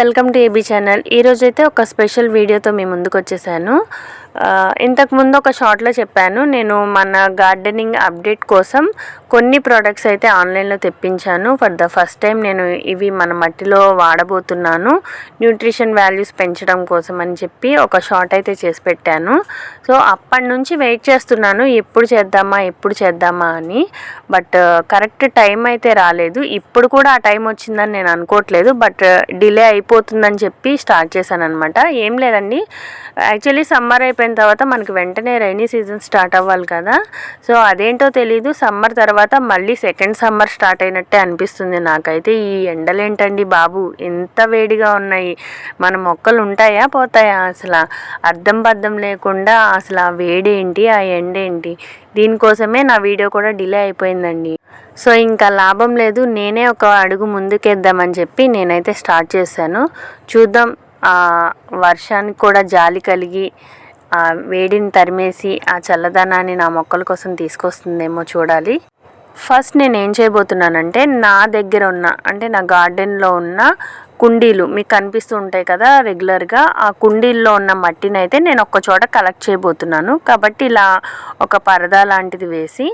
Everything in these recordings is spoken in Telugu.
Welcome to AB channel. ఈరోజైతే ఒక స్పెషల్ వీడియోతో మీ ముందుకు వచ్చేసాను ఇంతకుముందు ఒక షార్ట్లో చెప్పాను. నేను మన గార్డెనింగ్ అప్డేట్ కోసం కొన్ని ప్రోడక్ట్స్ అయితే ఆన్లైన్లో తెప్పించాను. ఫర్ ద ఫస్ట్ టైం నేను ఇవి మన మట్టిలో వాడబోతున్నాను. న్యూట్రిషన్ వాల్యూస్ పెంచడం కోసం అని చెప్పి ఒక షార్ట్ అయితే చేసి పెట్టాను. సో అప్పటి నుంచి వెయిట్ చేస్తున్నాను. ఎప్పుడు చేద్దామా ఎప్పుడు చేద్దామా అని. బట్ కరెక్ట్ టైం అయితే రాలేదు. ఇప్పుడు కూడా ఆ టైం వచ్చిందని నేను అనుకోవట్లేదు. బట్ డిలే uh, అయిపోతుందని చెప్పి స్టార్ట్ చేశాను అనమాట ఏం లేదండి. యాక్చువల్లీ సమ్మర్ అయిపోయిన తర్వాత మనకి వెంటనే రైనీ సీజన్ స్టార్ట్ అవ్వాలి కదా. సో అదేంటో తెలీదు. సమ్మర్ తర్వాత మళ్ళీ సెకండ్ సమ్మర్ స్టార్ట్ అయినట్టే అనిపిస్తుంది నాకైతే. ఈ ఎండలేంటండి బాబు? ఎంత వేడిగా ఉన్నాయి. మన మొక్కలు ఉంటాయా పోతాయా అసలు? అర్థం బద్దం లేకుండా అసలు ఆ వేడేంటి ఆ ఎండేంటి? దీనికోసమే నా వీడియో కూడా డిలే అయిపోయిందండి. సో ఇంకా లాభం లేదు. నేనే ఒక అడుగు ముందుకేద్దామని చెప్పి నేనైతే స్టార్ట్ చేశాను. చూద్దాం. ఆ వర్షానికి కూడా జాలి కలిగి ఆ వేడిని తరిమేసి ఆ చల్లదనాన్ని నా మొక్కల కోసం తీసుకొస్తుందేమో చూడాలి. ఫస్ట్ నేను ఏం చేయబోతున్నానంటే నా దగ్గర ఉన్న అంటే నా గార్డెన్లో ఉన్న కుండీలు మీకు కనిపిస్తూ ఉంటాయి కదా రెగ్యులర్గా. ఆ కుండీల్లో ఉన్న మట్టిని అయితే నేను ఒక చోట కలెక్ట్ చేయబోతున్నాను. కాబట్టి ఇలా ఒక పరదా లాంటిది వేసి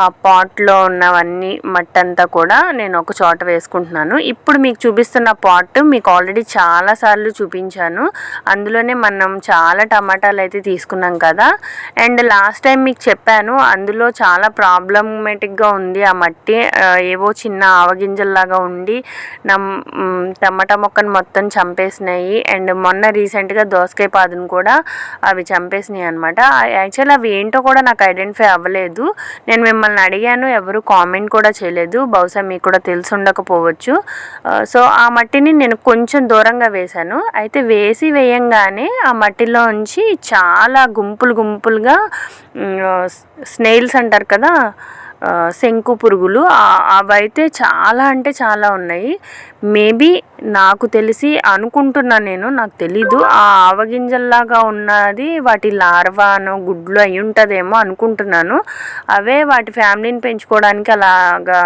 ఆ పాట్లో ఉన్నవన్నీ మట్టి అంతా కూడా నేను ఒక చోట వేసుకుంటున్నాను. ఇప్పుడు మీకు చూపిస్తున్న పాట్ మీకు ఆల్రెడీ చాలాసార్లు చూపించాను. అందులోనే మనం చాలా టమాటాలు అయితే తీసుకున్నాం కదా. అండ్ లాస్ట్ టైం మీకు చెప్పాను అందులో చాలా ప్రాబ్లమేటిక్గా ఉంది ఆ మట్టి. ఏవో చిన్న ఆవగింజల్లాగా ఉండి నమ్ టమాటా మొక్కను మొత్తం చంపేసినాయి. అండ్ మొన్న రీసెంట్గా దోసకాయ పాదును కూడా అవి చంపేసినాయి అనమాట యాక్చువల్ అవి ఏంటో కూడా నాకు ఐడెంటిఫై అవ్వలేదు. నేను మిమ్మల్ని అడిగాను ఎవరు కామెంట్ కూడా చేయలేదు. బహుశా మీకు కూడా తెలిసి ఉండకపోవచ్చు. సో ఆ మట్టిని నేను కొంచెం దూరంగా వేశాను. అయితే వేసి వేయంగానే ఆ మట్టిలో ఉంచి చాలా గుంపులు గుంపులుగా స్నేల్స్ అంటారు కదా శంకు పురుగులు. అవైతే చాలా అంటే చాలా ఉన్నాయి. మేబీ నాకు తెలిసి అనుకుంటున్నా నేను నాకు తెలీదు. ఆ ఆవగింజల్లాగా ఉన్నది వాటి లార్వానో గుడ్లు అయి ఉంటుందేమో అనుకుంటున్నాను. అవే వాటి ఫ్యామిలీని పెంచుకోవడానికి అలాగా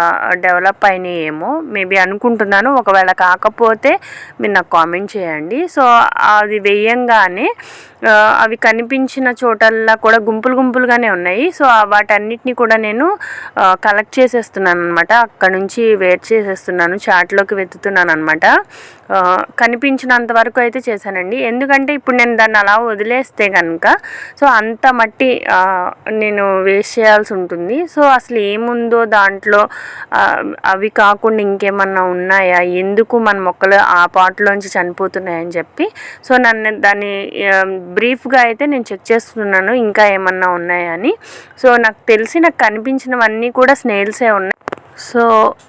డెవలప్ అయినాయేమో. మేబీ అనుకుంటున్నాను. ఒకవేళ కాకపోతే మీరు నాకు కామెంట్ చేయండి. సో అది వేయంగానే అవి కనిపించిన చోటల్లా కూడా గుంపులు గుంపులుగానే ఉన్నాయి. సో వాటన్నిటిని కూడా నేను కలెక్ట్ చేసేస్తున్నాను అనమాట అక్కడ నుంచి వేర్ చేసేస్తున్నాను చాట్లోకి వెతుతున్నాను అనమాట కనిపించినంత వరకు అయితే చేశానండి. ఎందుకంటే ఇప్పుడు నేను దాన్ని అలా వదిలేస్తే కనుక సో అంత మట్టి నేను వేస్ట్ చేయాల్సి ఉంటుంది. సో అసలు ఏముందో దాంట్లో అవి కాకుండా ఇంకేమన్నా ఉన్నాయా? ఎందుకు మన మొక్కలు ఆ పాటలోంచి చనిపోతున్నాయని చెప్పి సో నన్ను దాన్ని బ్రీఫ్గా అయితే నేను చెక్ చేస్తున్నాను ఇంకా ఏమన్నా ఉన్నాయా అని. సో నాకు తెలిసి నాకు కనిపించినవన్నీ కూడా స్నేల్సే ఉన్నాయి. సో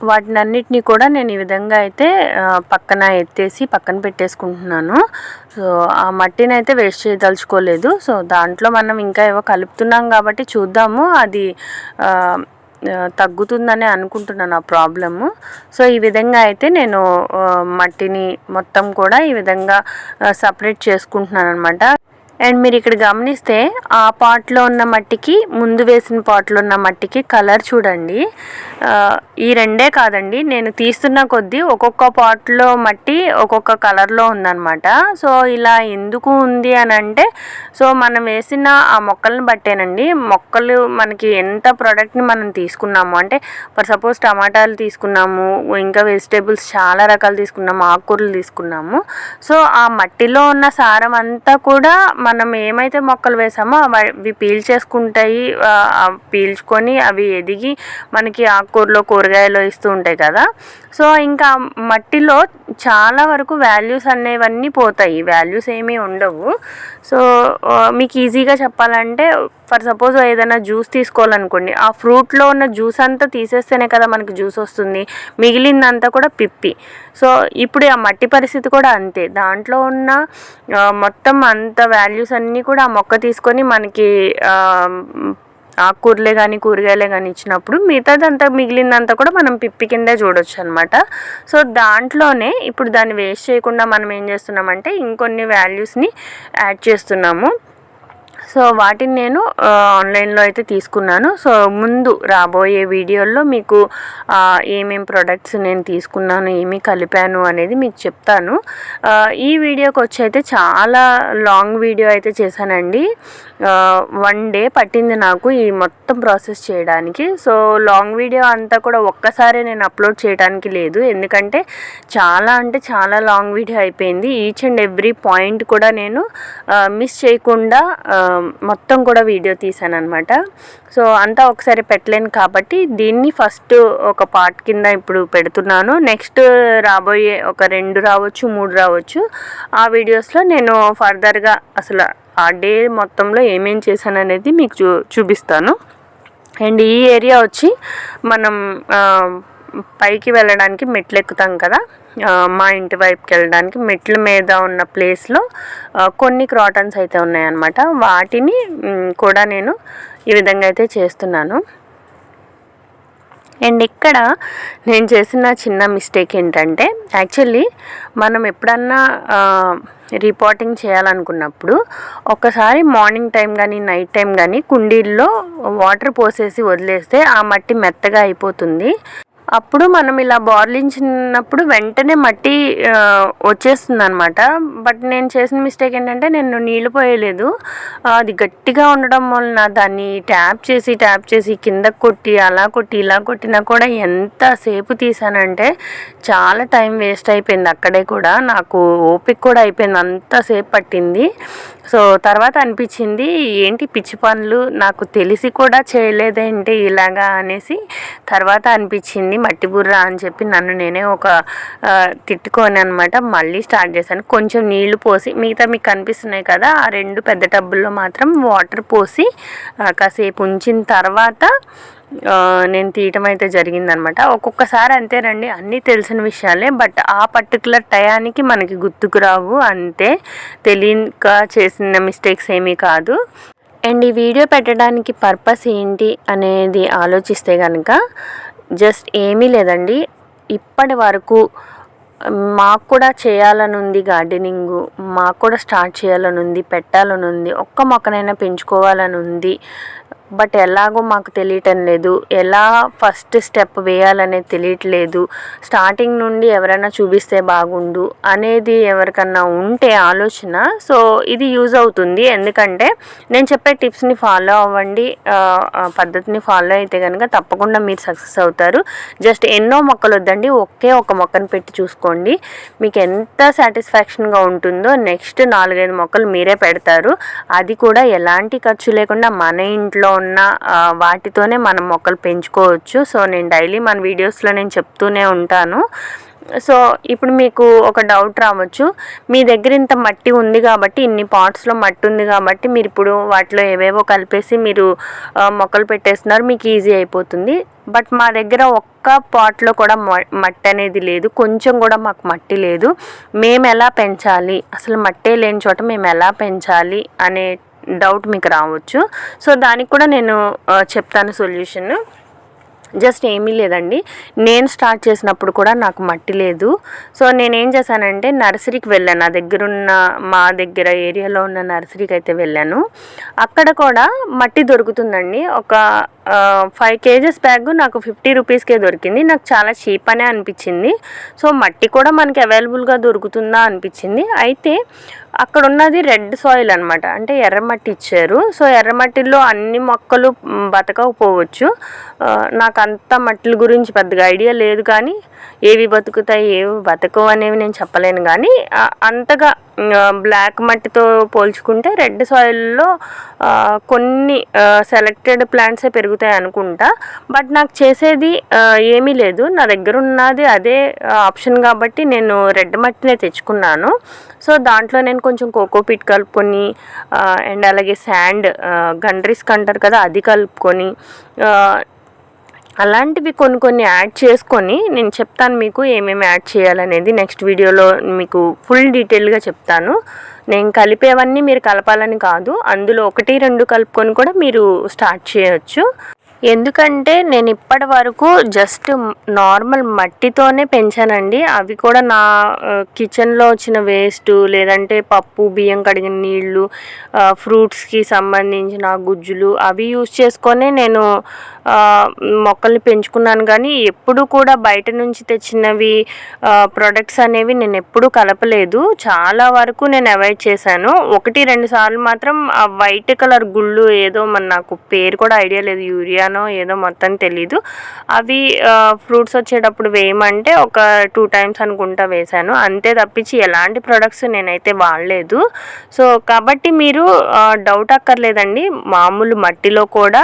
వాటిని అన్నిటినీ కూడా నేను ఈ విధంగా అయితే పక్కన ఎత్తేసి పక్కన పెట్టేసుకుంటున్నాను. సో ఆ మట్టిని అయితే వేస్ట్ చేయదలుచుకోలేదు. సో దాంట్లో మనం ఇంకా ఏవో కలుపుతున్నాం కాబట్టి చూద్దాము. అది తగ్గుతుందనే తగ్గుతుందని అనుకుంటున్నాను ఆ ప్రాబ్లము. సో ఈ విధంగా అయితే నేను మట్టిని మొత్తం కూడా ఈ విధంగా సపరేట్ చేసుకుంటున్నాను అనమాట అండ్ మీరు ఇక్కడ గమనిస్తే ఆ పాట్లో ఉన్న మట్టికి ముందు వేసిన పాట్లో ఉన్న మట్టికి కలర్ చూడండి. ఈ రెండే కాదండి. నేను తీస్తున్న కొద్దీ ఒక్కొక్క పాట్లో మట్టి ఒక్కొక్క కలర్లో ఉందన్నమాట. సో ఇలా ఎందుకు ఉంది అని అంటే సో మనం వేసిన ఆ మొక్కలను బట్టేనండి. మొక్కలు మనకి ఎంత ప్రోడక్ట్ని మనం తీసుకున్నాము అంటే ఫర్ సపోజ్ టమాటాలు తీసుకున్నాము ఇంకా వెజిటేబుల్స్ చాలా రకాలు తీసుకున్నాము ఆకుకూరలు తీసుకున్నాము. సో ఆ మట్టిలో ఉన్న సారం అంతా కూడా మనం ఏమైతే మొక్కలు వేసామో అవి పీల్చేసుకుంటాయి పీల్చుకొని అవి ఎదిగి మనకి ఆకుకూరలో కూరగాయలు ఇస్తూ ఉంటాయి కదా. సో ఇంకా మట్టిలో చాలా వరకు వాల్యూస్ అనేవన్నీ పోతాయి. వాల్యూస్ ఏమీ ఉండవు. సో మీకు ఈజీగా చెప్పాలంటే ఫర్ సపోజ్ ఏదైనా జ్యూస్ తీసుకోవాలనుకోండి ఆ ఫ్రూట్లో ఉన్న జ్యూస్ అంతా తీసేస్తేనే కదా మనకి జ్యూస్ వస్తుంది. మిగిలిందంతా కూడా పిప్పి. సో ఇప్పుడు ఆ మట్టి పరిస్థితి కూడా అంతే. దాంట్లో ఉన్న మొత్తం అంత వాల్యూస్ అన్నీ కూడా ఆ మొక్క తీసుకొని మనకి ఆకుకూరలే కానీ కూరగాయలే కానీ ఇచ్చినప్పుడు మిగతాదంతా మిగిలిందంతా కూడా మనం పిప్పి కిందే చూడొచ్చు అనమాట సో దాంట్లోనే ఇప్పుడు దాన్ని వేస్ట్ చేయకుండా మనం ఏం చేస్తున్నామంటే ఇంకొన్ని వాల్యూస్ని యాడ్ చేస్తున్నాము. సో వాటిని నేను ఆన్లైన్లో అయితే తీసుకున్నాను. సో ముందు రాబోయే వీడియోల్లో మీకు ఏమేమి ప్రొడక్ట్స్ నేను తీసుకున్నాను ఏమి కలిపాను అనేది మీకు చెప్తాను. ఈ వీడియోకి వచ్చి అయితే చాలా లాంగ్ వీడియో అయితే చేశానండి. వన్ డే పట్టింది నాకు ఈ మొత్తం ప్రాసెస్ చేయడానికి. సో లాంగ్ వీడియో అంతా కూడా ఒక్కసారి నేను అప్లోడ్ చేయడానికి లేదు. ఎందుకంటే చాలా అంటే చాలా లాంగ్ వీడియో అయిపోయింది. ఈచ్ అండ్ ఎవ్రీ పాయింట్ కూడా నేను మిస్ చేయకుండా మొత్తం కూడా వీడియో తీసాను అనమాట సో అంతా ఒకసారి పెట్టలేను కాబట్టి దీన్ని ఫస్ట్ ఒక పార్ట్ కింద ఇప్పుడు పెడుతున్నాను. నెక్స్ట్ రాబోయే ఒక రెండు రావచ్చు మూడు రావచ్చు. ఆ వీడియోస్లో నేను ఫర్దర్గా అసలు ఆ డే మొత్తంలో ఏమేం చేశాను అనేది మీకు చూ చూపిస్తాను. అండ్ ఈ ఏరియా వచ్చి మనం పైకి వెళ్ళడానికి మెట్లు ఎక్కుతాం కదా మా ఇంటి వైపుకి వెళ్ళడానికి మెట్ల మీద ఉన్న ప్లేస్లో కొన్ని క్రాటన్స్ అయితే ఉన్నాయన్నమాట. వాటిని కూడా నేను ఈ విధంగా అయితే చేస్తున్నాను. అండ్ ఇక్కడ నేను చేసిన చిన్న మిస్టేక్ ఏంటంటే యాక్చువల్లీ మనం ఎప్పుడన్నా రిపోర్టింగ్ చేయాలనుకున్నప్పుడు ఒకసారి మార్నింగ్ టైం కానీ నైట్ టైం కానీ కుండీల్లో వాటర్ పోసేసి వదిలేస్తే ఆ మట్టి మెత్తగా అయిపోతుంది. అప్పుడు మనం ఇలా బోర్లించినప్పుడు వెంటనే మట్టి వచ్చేస్తుంది అనమాట బట్ నేను చేసిన మిస్టేక్ ఏంటంటే నేను నీళ్ళు పోయలేదు. అది గట్టిగా ఉండడం వలన దాన్ని ట్యాప్ చేసి ట్యాప్ చేసి కింద కొట్టి అలా కొట్టి ఇలా కొట్టినా కూడా ఎంతసేపు తీసానంటే చాలా టైం వేస్ట్ అయిపోయింది అక్కడే కూడా. నాకు ఓపిక కూడా అయిపోయింది అంతసేపు పట్టింది. సో తర్వాత అనిపించింది ఏంటి పిచ్చి పనులు? నాకు తెలిసి కూడా చేయలేదేంటి ఇలాగా? అనేసి తర్వాత అనిపించింది. మట్టి బుర్ర అని చెప్పి నన్ను నేనే ఒక తిట్టుకొని అనమాట మళ్ళీ స్టార్ట్ చేశాను. కొంచెం నీళ్ళు పోసి మిగతా మీకు కనిపిస్తున్నాయి కదా ఆ రెండు పెద్ద టబ్బుల్లో మాత్రం వాటర్ పోసి కాసేపు ఉంచిన తర్వాత నేను తీయటం అయితే జరిగిందనమాట ఒక్కొక్కసారి అంతేనండి అన్నీ తెలిసిన విషయాలే బట్ ఆ పర్టికులర్ టయానికి మనకి గుర్తుకు రావు అంతే తెలియక చేసిన మిస్టేక్స్ ఏమీ కాదు. అండ్ ఈ వీడియో పెట్టడానికి పర్పస్ ఏంటి అనేది ఆలోచిస్తే కనుక జస్ట్ ఏమీ లేదండి. ఇప్పటి వరకు మాకు కూడా చేయాలని ఉంది గార్డెనింగ్ మాకు కూడా స్టార్ట్ చేయాలని ఉంది పెట్టాలని ఉంది ఒక్క మొక్కనైనా పెంచుకోవాలని ఉంది బట్ ఎలాగో మాకు తెలియటం లేదు. ఎలా ఫస్ట్ స్టెప్ వేయాలనేది తెలియట్లేదు. స్టార్టింగ్ నుండి ఎవరైనా చూపిస్తే బాగుండు అనేది ఎవరికన్నా ఉంటే ఆలోచన. సో ఇది యూజ్ అవుతుంది. ఎందుకంటే నేను చెప్పే టిప్స్ని ఫాలో అవ్వండి. పద్ధతిని ఫాలో అయితే కనుక తప్పకుండా మీరు సక్సెస్ అవుతారు. జస్ట్ ఎన్నో మొక్కలు వద్దండి. ఒకే ఒక మొక్కను పెట్టి చూసుకోండి. మీకు ఎంత సాటిస్ఫాక్షన్గా ఉంటుందో నెక్స్ట్ నాలుగైదు మొక్కలు మీరే పెడతారు. అది కూడా ఎలాంటి ఖర్చు లేకుండా మన ఇంట్లో ఉన్న వాటితోనే మనం మొక్కలు పెంచుకోవచ్చు. సో నేను డైలీ మన వీడియోస్లో నేను చెప్తూనే ఉంటాను. సో ఇప్పుడు మీకు ఒక డౌట్ రావచ్చు. మీ దగ్గర ఇంత మట్టి ఉంది కాబట్టి ఇన్ని పాట్స్లో మట్టి ఉంది కాబట్టి మీరు ఇప్పుడు వాటిలో ఏవేవో కలిపేసి మీరు మొక్కలు పెట్టేస్తున్నారు మీకు ఈజీ అయిపోతుంది. బట్ మా దగ్గర ఒక్క పాట్లో కూడా మ- మట్టి అనేది లేదు. కొంచెం కూడా మాకు మట్టి లేదు. మేము ఎలా పెంచాలి? అసలు మట్టే లేని చోట మేము ఎలా పెంచాలి? అనే డౌట్ మీకు రావచ్చు. సో దానికి కూడా నేను చెప్తాను సొల్యూషన్. జస్ట్ ఏమీ లేదండి. నేను స్టార్ట్ చేసినప్పుడు కూడా నాకు మట్టి లేదు. సో నేనేం చేశానంటే నర్సరీకి వెళ్ళాను. నా దగ్గర ఉన్న మా దగ్గర ఏరియాలో ఉన్న నర్సరీకి అయితే వెళ్ళాను. అక్కడ కూడా మట్టి దొరుకుతుందండి. ఒక ఫైవ్ కేజెస్ బ్యాగ్ నాకు ఫిఫ్టీ రూపీస్కే దొరికింది. నాకు చాలా చీప్ అనే అనిపించింది. సో మట్టి కూడా మనకి అవైలబుల్గా దొరుకుతుందా అనిపించింది. అయితే అక్కడ ఉన్నది రెడ్ సాయిల్ అనమాట అంటే ఎర్రమట్టి ఇచ్చారు. సో ఎర్రమట్టిలో అన్ని మొక్కలు బతకకపోవచ్చు. నాకు అంత మట్టిల గురించి పెద్దగా ఐడియా లేదు కానీ ఏవి బతుకుతాయి ఏవి బతకవు అనేవి నేను చెప్పలేను కానీ అంతగా బ్లాక్ మట్టితో పోల్చుకుంటే రెడ్ సాయిల్లో కొన్ని సెలెక్టెడ్ ప్లాంట్సే పెరుగుతాయి అనుకుంటా. బట్ నాకు చేసేది ఏమీ లేదు. నా దగ్గర ఉన్నది అదే ఆప్షన్ కాబట్టి నేను రెడ్ మట్టినే తెచ్చుకున్నాను. సో దాంట్లో నేను కొంచెం కోకోపీట్ కలుపుకొని అండ్ అలాగే శాండ్ గండ్రిస్క్ అంటారు కదా అది కలుపుకొని అలాంటివి కొన్ని కొన్ని యాడ్ చేసుకొని నేను చెప్తాను మీకు ఏమేమి యాడ్ చేయాలనేది నెక్స్ట్ వీడియోలో మీకు ఫుల్ డీటెయిల్గా చెప్తాను. నేను కలిపేవన్నీ మీరు కలపాలని కాదు. అందులో ఒకటి రెండు కలుపుకొని కూడా మీరు స్టార్ట్ చేయొచ్చు. ఎందుకంటే నేను ఇప్పటి వరకు జస్ట్ నార్మల్ మట్టితోనే పెంచానండి. అవి కూడా నా కిచెన్లో వచ్చిన వేస్ట్ లేదంటే పప్పు బియ్యం కడిగిన నీళ్ళు ఫ్రూట్స్కి సంబంధించిన గుజ్జులు అవి యూజ్ చేసుకొని నేను మొక్కల్ని పెంచుకున్నాను. కానీ ఎప్పుడు కూడా బయట నుంచి తెచ్చినవి ప్రొడక్ట్స్ అనేవి నేను ఎప్పుడూ కలపలేదు. చాలా వరకు నేను అవాయిడ్ చేశాను. ఒకటి రెండు సార్లు మాత్రం ఆ వైట్ కలర్ గుళ్ళు ఏదో మన నాకు పేరు కూడా ఐడియా లేదు యూరియా యూరియానో ఏదో మొత్తం తెలీదు. అవి ఫ్రూట్స్ వచ్చేటప్పుడు వేయమంటే ఒక టూ టైమ్స్ అనుకుంటా వేశాను. అంతే తప్పించి ఎలాంటి ప్రొడక్ట్స్ నేనైతే వాడలేదు. సో కాబట్టి మీరు డౌట్ అక్కర్లేదండి. మామూలు మట్టిలో కూడా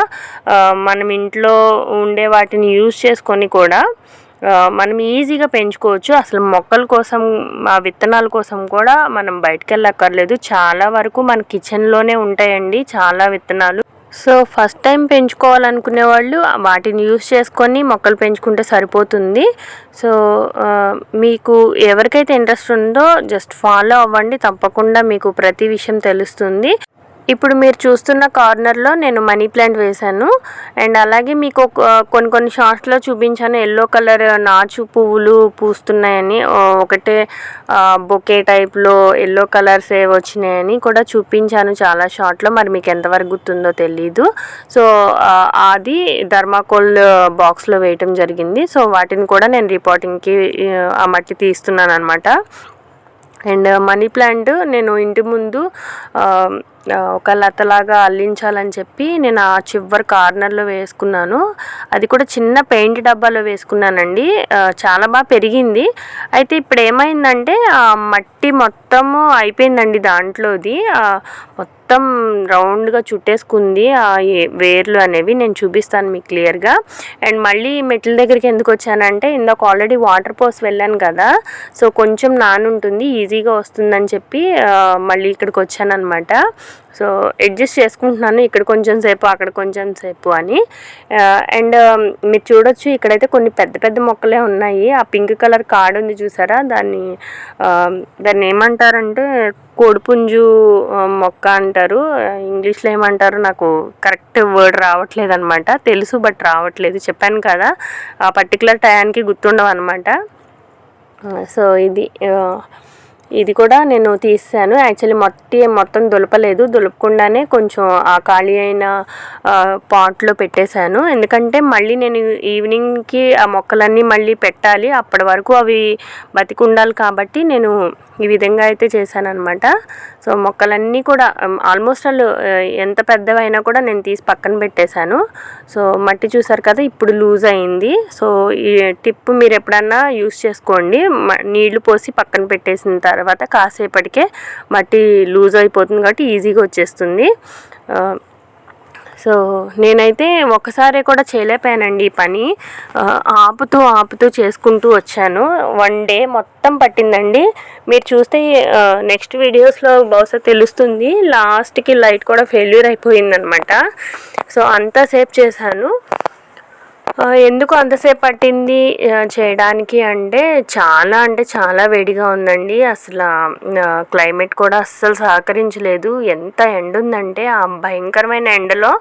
మనం ఇంట్లో ఉండే వాటిని యూజ్ చేసుకొని కూడా మనం ఈజీగా పెంచుకోవచ్చు. అసలు మొక్కల కోసం ఆ విత్తనాల కోసం కూడా మనం బయటకు వెళ్ళక్కర్లేదు. చాలా వరకు మన కిచెన్లోనే ఉంటాయండి చాలా విత్తనాలు. సో ఫస్ట్ టైం పెంచుకోవాలనుకునే వాళ్ళు వాటిని యూస్ చేసుకొని మొక్కలు పెంచుకుంటే సరిపోతుంది. సో మీకు ఎవరికైతే ఇంట్రెస్ట్ ఉందో జస్ట్ ఫాలో అవ్వండి తప్పకుండా మీకు ప్రతి విషయం తెలుస్తుంది. ఇప్పుడు మీరు చూస్తున్న కార్నర్లో నేను మనీ ప్లాంట్ వేశాను. అండ్ అలాగే మీకు కొన్ని కొన్ని షార్ట్స్లో చూపించాను. ఎల్లో కలర్ నాచు పువ్వులు పూస్తున్నాయని ఒకటే బొకే టైప్లో ఎల్లో కలర్స్ ఏ వచ్చినాయని కూడా చూపించాను చాలా షార్ట్లో మరి మీకు ఎంతవరకు గుర్తుందో తెలీదు. సో అది ధర్మాకోల్ బాక్స్లో వేయటం జరిగింది. సో వాటిని కూడా నేను రిపోర్టింగ్కి ఆ మట్టి తీస్తున్నాను అనమాట అండ్ మనీ ప్లాంట్ నేను ఇంటి ముందు ఒక లతలాగా అల్లించాలని చెప్పి నేను ఆ చివరి కార్నర్లో వేసుకున్నాను. అది కూడా చిన్న పెయింట్ డబ్బాలో వేసుకున్నానండి. చాలా బాగా పెరిగింది. అయితే ఇప్పుడు ఏమైందంటే ఆ మట్టి మొత్తము అయిపోయిందండి దాంట్లోది. మొత్తం మొత్తం రౌండ్గా చుట్టేసుకుంది. ఆ వేర్లు అనేవి నేను చూపిస్తాను మీకు క్లియర్గా. అండ్ మళ్ళీ మెట్ల దగ్గరికి ఎందుకు వచ్చానంటే ఇందాక ఆల్రెడీ వాటర్ పోసి వెళ్ళాను కదా సో కొంచెం నానుంటుంది ఈజీగా వస్తుందని చెప్పి మళ్ళీ ఇక్కడికి వచ్చాను అనమాట సో అడ్జస్ట్ చేసుకుంటున్నాను ఇక్కడ కొంచెం సేపు అక్కడ కొంచెం సేపు అని. అండ్ మీరు చూడొచ్చు ఇక్కడైతే కొన్ని పెద్ద పెద్ద మొక్కలే ఉన్నాయి. ఆ పింక్ కలర్ కార్డ్ ఉంది చూసారా? దాన్ని దాన్ని ఏమంటారంటే కోడిపుంజు మొక్క అంటారు. ఇంగ్లీష్లో ఏమంటారు? నాకు కరెక్ట్ వర్డ్ రావట్లేదు అనమాట తెలుసు బట్ రావట్లేదు. చెప్పాను కదా ఆ పర్టికులర్ టయానికి గుర్తుండవు అనమాట సో ఇది ఇది కూడా నేను తీసాను. యాక్చువల్లీ మట్టి మొత్తం దులపలేదు. దులపకుండానే కొంచెం ఆ ఖాళీ అయిన పాట్లో పెట్టేశాను. ఎందుకంటే మళ్ళీ నేను ఈవినింగ్కి ఆ మొక్కలన్నీ మళ్ళీ పెట్టాలి. అప్పటి వరకు అవి బతికి ఉండాలి కాబట్టి నేను ఈ విధంగా అయితే చేశానమాట సో మొక్కలన్నీ కూడా ఆల్మోస్ట్ వాళ్ళు ఎంత పెద్దవైనా కూడా నేను తీసి పక్కన పెట్టేశాను. సో మట్టి చూసారు కదా ఇప్పుడు లూజ్ అయింది. సో ఈ టిప్ మీరు ఎప్పుడన్నా యూస్ చేసుకోండి. నీళ్ళు పోసి పక్కన పెట్టేసిన తర్వాత తర్వాత కాసేపటికే మట్టి లూజ్ అయిపోతుంది కాబట్టి ఈజీగా వచ్చేస్తుంది. సో నేనైతే ఒకసారి కూడా చేయలేకపోయానండి ఈ పని. ఆపుతూ ఆపుతూ చేసుకుంటూ వచ్చాను. వన్ డే మొత్తం పట్టిందండి. మీరు చూస్తే నెక్స్ట్ వీడియోస్లో బహుశా తెలుస్తుంది. లాస్ట్కి లైట్ కూడా ఫెయిల్యూర్ అయిపోయిందనమాట. సో అంతసేపు చేశాను. ఎందుకు అంతసేపు పట్టింది చేయడానికి అంటే చాలా అంటే చాలా వేడిగా ఉందండి. అసలు క్లైమేట్ కూడా అస్సలు సహకరించలేదు. ఎంత ఎండ ఉందంటే ఆ భయంకరమైన ఎండలో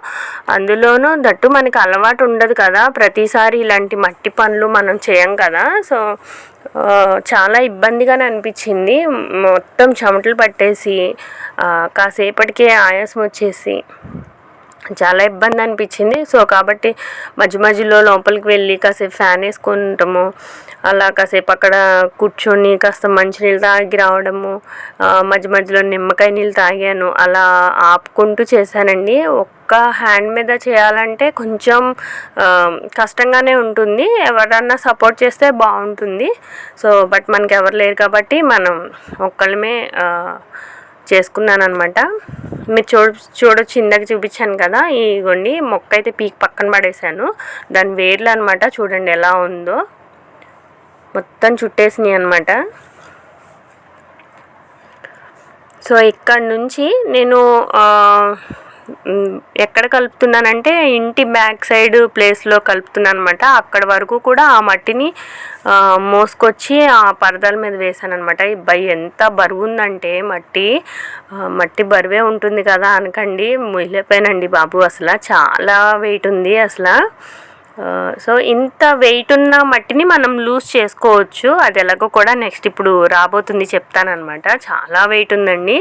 అందులోనూ దట్టు మనకి అలవాటు ఉండదు కదా. ప్రతిసారి ఇలాంటి మట్టి పనులు మనం చేయం కదా. సో చాలా ఇబ్బందిగానే అనిపించింది. మొత్తం చెమటలు పట్టేసి కాసేపటికే ఆయాసం వచ్చేసి. చాలా ఇబ్బంది అనిపించింది. సో కాబట్టి మధ్య మధ్యలో లోపలికి వెళ్ళి కాసేపు ఫ్యాన్ వేసుకుంటాము. అలా కాసేపు అక్కడ కూర్చొని కాస్త మంచినీళ్ళు తాగి రావడము మధ్య మధ్యలో నిమ్మకాయ నీళ్ళు తాగాను. అలా ఆపుకుంటూ చేశానండి. ఒక్క హ్యాండ్ మీద చేయాలంటే కొంచెం కష్టంగానే ఉంటుంది. ఎవరన్నా సపోర్ట్ చేస్తే బాగుంటుంది. సో బట్ మనకి ఎవరు లేరు కాబట్టి మనం ఒక్కళ్ళమే చేసుకున్నాను అనమాట మీరు చూ చూడొచ్చు ఇందాక చూపించాను కదా ఇగోండి మొక్క అయితే పీక్ పక్కన పడేసాను దాని వేర్లు అనమాట చూడండి ఎలా ఉందో. మొత్తం చుట్టేసినాయి అనమాట సో ఇక్కడ నుంచి నేను ఎక్కడ కలుపుతున్నానంటే ఇంటి బ్యాక్ సైడ్ ప్లేస్లో కలుపుతున్నాను అనమాట అక్కడ వరకు కూడా ఆ మట్టిని మోసుకొచ్చి ఆ పరదాల మీద వేసాను అనమాట బై ఎంత బరువు ఉందంటే మట్టి మట్టి బరువే ఉంటుంది కదా అనకండి. మొయిలిపోయానండి బాబు అసలు. చాలా వెయిట్ ఉంది అసలు. సో ఇంత వెయిట్ ఉన్న మట్టిని మనం లూజ్ చేసుకోవచ్చు. అది ఎలాగో కూడా నెక్స్ట్ ఇప్పుడు రాబోతుంది చెప్తానమాట చాలా వెయిట్ ఉందండి.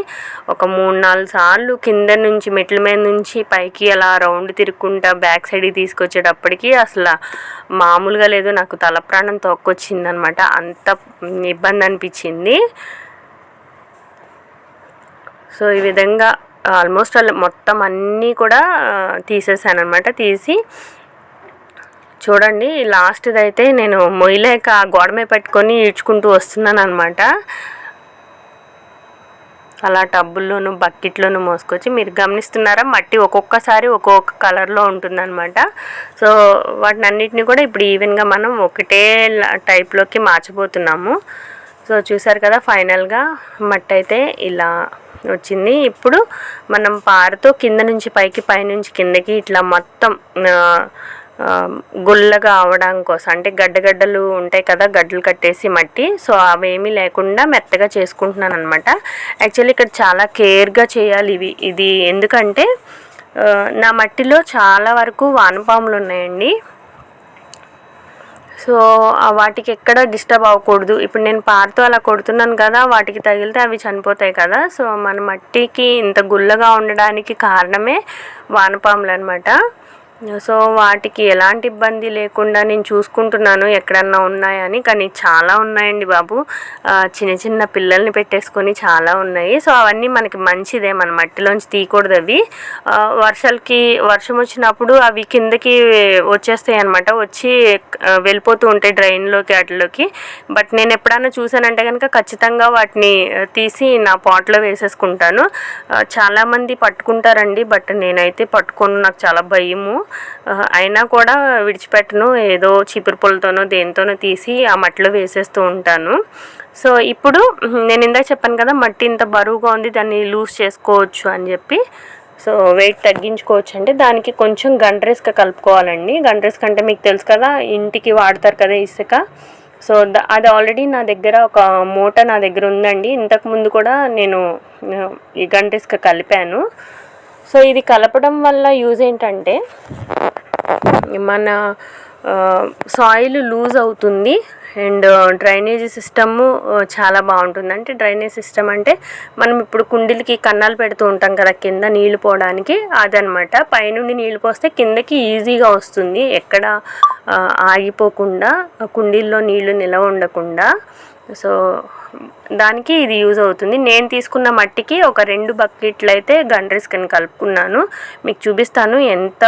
ఒక మూడు నాలుగు సార్లు కింద నుంచి మెట్ల మీద నుంచి పైకి అలా రౌండ్ తిరుక్కుంటా బ్యాక్ సైడ్కి తీసుకొచ్చేటప్పటికి అసలు మామూలుగా లేదు. నాకు తల ప్రాణం తోక్కొచ్చింది అనమాట అంత ఇబ్బంది అనిపించింది. సో ఈ విధంగా ఆల్మోస్ట్ ఆల్ మొత్తం అన్నీ కూడా తీసేసాను అనమాట తీసి చూడండి లాస్ట్ది అయితే నేను మొయ్యలేక గోడమే గోడ మీద పెట్టుకొని ఈడ్చుకుంటూ వస్తున్నాను అనమాట అలా టబ్బుల్లోనూ బకెట్లోనూ మోసుకొచ్చి మీరు గమనిస్తున్నారా? మట్టి ఒక్కొక్కసారి ఒక్కొక్క కలర్లో ఉంటుందన్నమాట. సో వాటిని అన్నిటిని కూడా ఇప్పుడు ఈవెన్గా మనం ఒకటే టైప్లోకి మార్చబోతున్నాము. సో చూసారు కదా ఫైనల్గా మట్టి అయితే ఇలా వచ్చింది. ఇప్పుడు మనం పారతో కింద నుంచి పైకి పైనుంచి కిందకి ఇట్లా మొత్తం గుల్లగా అవడం కోసం. అంటే గడ్డగడ్డలు ఉంటాయి కదా గడ్డలు కట్టేసి మట్టి. సో అవేమీ లేకుండా మెత్తగా చేసుకుంటున్నాను అనమాట యాక్చువల్లీ ఇక్కడ చాలా కేర్గా చేయాలి ఇవి ఇది. ఎందుకంటే నా మట్టిలో చాలా వరకు వానపాములు ఉన్నాయండి. సో వాటికి ఎక్కడ డిస్టర్బ్ అవ్వకూడదు. ఇప్పుడు నేను పారుతూ అలా కొడుతున్నాను కదా వాటికి తగిలితే అవి చనిపోతాయి కదా. సో మన మట్టికి ఇంత గుల్లగా ఉండడానికి కారణమే వానపాములు అనమాట సో వాటికి ఎలాంటి ఇబ్బంది లేకుండా నేను చూసుకుంటున్నాను ఎక్కడన్నా ఉన్నాయని. కానీ చాలా ఉన్నాయండి బాబు. చిన్న చిన్న పిల్లల్ని పెట్టేసుకొని చాలా ఉన్నాయి. సో అవన్నీ మనకి మంచిదే. మన మట్టిలోంచి తీయకూడదు అవి. వర్షాలకి వర్షం వచ్చినప్పుడు అవి కిందకి వచ్చేస్తాయి అనమాట వచ్చి వెళ్ళిపోతూ ఉంటాయి డ్రైన్లోకి వాటిలోకి బట్ నేను ఎప్పుడన్నా చూసానంటే కనుక ఖచ్చితంగా వాటిని తీసి నా పాట్లో వేసేసుకుంటాను. చాలామంది పట్టుకుంటారండి. బట్ నేనైతే పట్టుకొని. నాకు చాలా భయము. అయినా కూడా విడిచిపెట్టను ఏదో చీపురు పుల్లతోనో దేనితోనో తీసి ఆ మట్టిలో వేసేస్తూ ఉంటాను. సో ఇప్పుడు నేను ఇందాక చెప్పాను కదా మట్టి ఇంత బరువుగా ఉంది దాన్ని లూజ్ చేసుకోవచ్చు అని చెప్పి. సో వెయిట్ తగ్గించుకోవచ్చు అంటే దానికి కొంచెం గండ్రేస్క కలుపుకోవాలండి. గండ్రేస్క అంటే మీకు తెలుసు కదా ఇంటికి వాడతారు కదా ఇసుక. సో ద అది ఆల్రెడీ నా దగ్గర ఒక మూట నా దగ్గర ఉందండి. ఇంతకు ముందు కూడా నేను ఈ గండ్రేస్క కలిపాను. సో ఇది కలపడం వల్ల యూజ్ ఏంటంటే మన సాయిల్ లూజ్ అవుతుంది అండ్ డ్రైనేజ్ సిస్టము చాలా బాగుంటుంది. అంటే డ్రైనేజ్ సిస్టమ్ అంటే మనం ఇప్పుడు కుండీలకి కన్నాలు పెడుతూ ఉంటాం కదా కింద నీళ్ళు పోవడానికి అదనమాట. పైనుండి నీళ్ళు పోస్తే కిందకి ఈజీగా వస్తుంది. ఎక్కడ ఆగిపోకుండా కుండీల్లో నీళ్ళు నిలవ ఉండకుండా. సో దానికి ఇది యూజ్ అవుతుంది. నేను తీసుకున్న మట్టికి ఒక రెండు బకెట్లు అయితే గండ్రిస్కని కలుపుకున్నాను. మీకు చూపిస్తాను ఎంత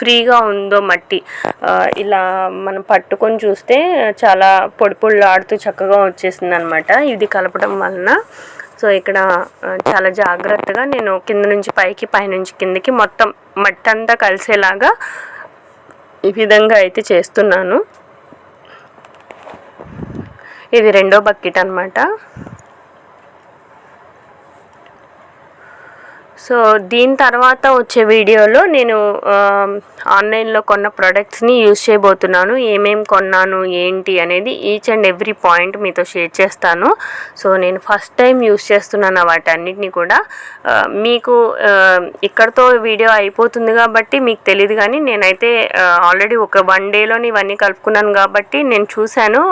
ఫ్రీగా ఉందో మట్టి. ఇలా మనం పట్టుకొని చూస్తే చాలా పొడి పొడిలాడుతూ చక్కగా వచ్చేసింది అనమాట ఇది కలపడం వలన. సో ఇక్కడ చాలా జాగ్రత్తగా నేను కింద నుంచి పైకి పైనుంచి కిందకి మొత్తం మట్టి అంతా కలిసేలాగా ఈ విధంగా అయితే చేస్తున్నాను. ఇది రెండో బకెట్ అనమాట సో దీని తర్వాత వచ్చే వీడియోలో నేను ఆన్లైన్లో కొన్న ప్రొడక్ట్స్ని యూజ్ చేయబోతున్నాను. ఏమేం కొన్నాను ఏంటి అనేది ఈచ్ అండ్ ఎవ్రీ పాయింట్ మీతో షేర్ చేస్తాను. సో నేను ఫస్ట్ టైం యూజ్ చేస్తున్నాను వాటన్నిటిని కూడా. మీకు ఇక్కడతో వీడియో అయిపోతుంది కాబట్టి మీకు తెలియదు కానీ నేనైతే ఆల్రెడీ ఒక వన్ డేలోని ఇవన్నీ కలుపుకున్నాను కాబట్టి నేను చూశాను.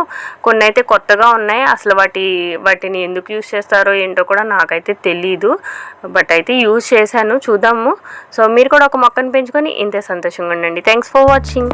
కొన్ని అయితే కొత్తగా ఉన్నాయి. అసలు వాటి వాటిని ఎందుకు యూజ్ చేస్తారో ఏంటో కూడా నాకైతే తెలీదు. బట్ అయితే యూజ్ చేశాను చూద్దాము. సో మీరు కూడా ఒక మొక్కను పెంచుకొని ఇంతే సంతోషంగా ఉండండి. Thanks for watching